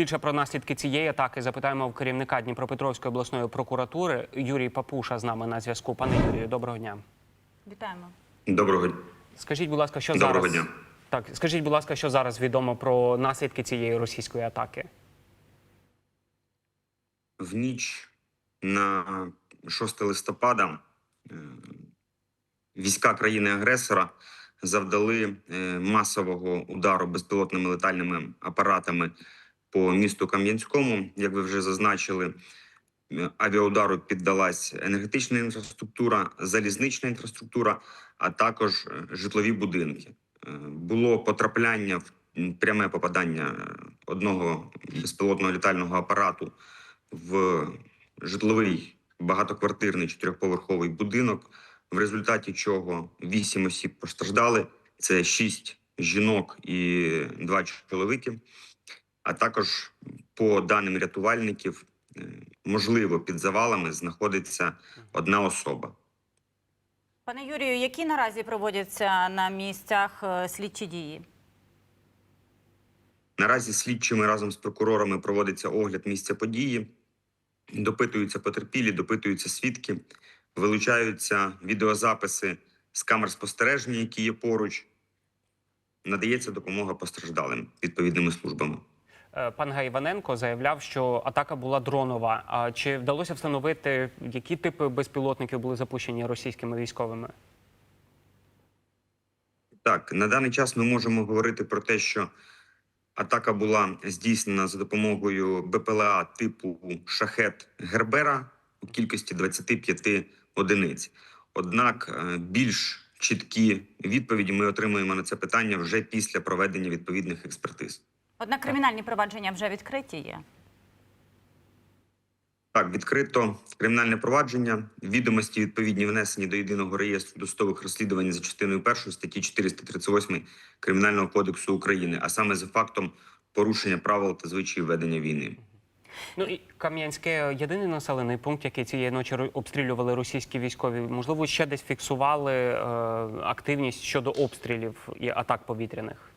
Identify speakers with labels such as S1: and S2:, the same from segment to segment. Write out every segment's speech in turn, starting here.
S1: Більше про наслідки цієї атаки запитаємо в керівника Дніпропетровської обласної прокуратури Юрій Папуша з нами на зв'язку. Пане Юрію, доброго дня.
S2: Вітаємо.
S3: Доброго дня.
S1: Скажіть, будь ласка, що
S3: Доброго
S1: зараз
S3: дня.
S1: так, скажіть, будь ласка, що зараз відомо про наслідки цієї російської атаки?
S3: В ніч на 6 листопада е, війська країни-агресора завдали е, масового удару безпілотними летальними апаратами по місту Кам'янському. Як ви вже зазначили, е, авіаудару піддалась енергетична інфраструктура, залізнична інфраструктура, а також е, житлові будинки. Е, Було потрапляння в пряме попадання одного безпілотного літального апарату в житловий багатоквартирний чотирьохповерховий будинок, в результаті чого вісім осіб постраждали. Це шість жінок і два чоловіки. А також, по даним рятувальників, е, можливо, під завалами знаходиться одна особа.
S2: Пане Юрію, які наразі проводяться на місцях е, слідчі дії?
S3: Наразі слідчими разом з прокурорами проводиться огляд місця події, допитуються потерпілі, допитуються свідки, вилучаються відеозаписи з камер спостереження, які є поруч. Надається допомога постраждалим відповідними службами.
S1: Е, Пан Гай Іваненко заявляв, що атака була дронова. А чи вдалося встановити, які типи безпілотників були запущені російськими військовими?
S3: Так, на даний час ми можемо говорити про те, що атака була здійснена за допомогою БПЛА типу шахет Гербера у кількості 25 одиниць. Однак е, більш чіткі відповіді ми отримуємо на це питання вже після проведення відповідних експертиз.
S2: Однак кримінальні провадження вже відкриті є.
S3: Так, відкрито кримінальне провадження. Відомості відповідні внесені до єдиного реєстру досудових розслідувань за частиною першої статті 438 Кримінального кодексу України, а саме за фактом порушення правил та звичаїв ведення війни.
S1: Ну і Кам'янське єдиний населений пункт, який цієї ночі обстрілювали російські військові. Можливо, ще десь фіксували е, активність щодо обстрілів і атак повітряних.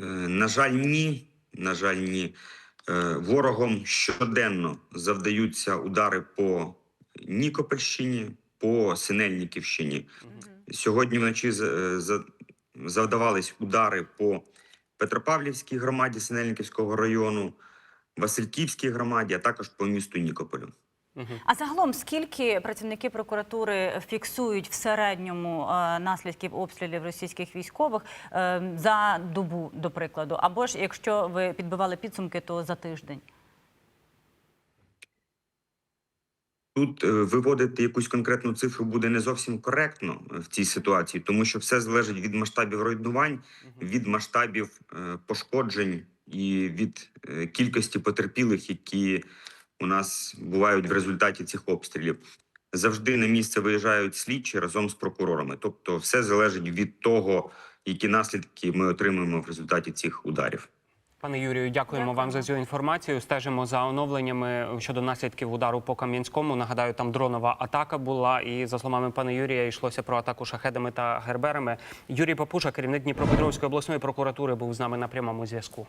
S3: Е, На жаль, ні. На жаль, ні. Е, Ворогом щоденно завдаються удари по Нікопольщині, по Синельниківщині. Сьогодні вночі е, завдавались удари по Петропавлівській громаді Синельниківського району, Васильківській громаді, а також по місту Нікополю.
S2: А загалом, скільки працівники прокуратури фіксують в середньому е, наслідків обстрілів російських військових е, за добу, до прикладу? Або ж якщо ви підбивали підсумки, то за тиждень?
S3: Тут е, виводити якусь конкретну цифру буде не зовсім коректно в цій ситуації, тому що все залежить від масштабів руйнувань, від масштабів пошкоджень і від кількості потерпілих, які у нас бувають в результаті цих обстрілів. Завжди на місце виїжджають слідчі разом з прокурорами. Тобто, все залежить від того, які наслідки ми отримуємо в результаті цих ударів.
S1: Пане Юрію, дякуємо вам за цю інформацію. Стежимо за оновленнями щодо наслідків удару по Кам'янському. Нагадаю, там дронова атака була. І за словами пана Юрія, йшлося про атаку шахедами та герберами. Юрій Папуша, керівник Дніпропетровської обласної прокуратури, був з нами на прямому зв'язку.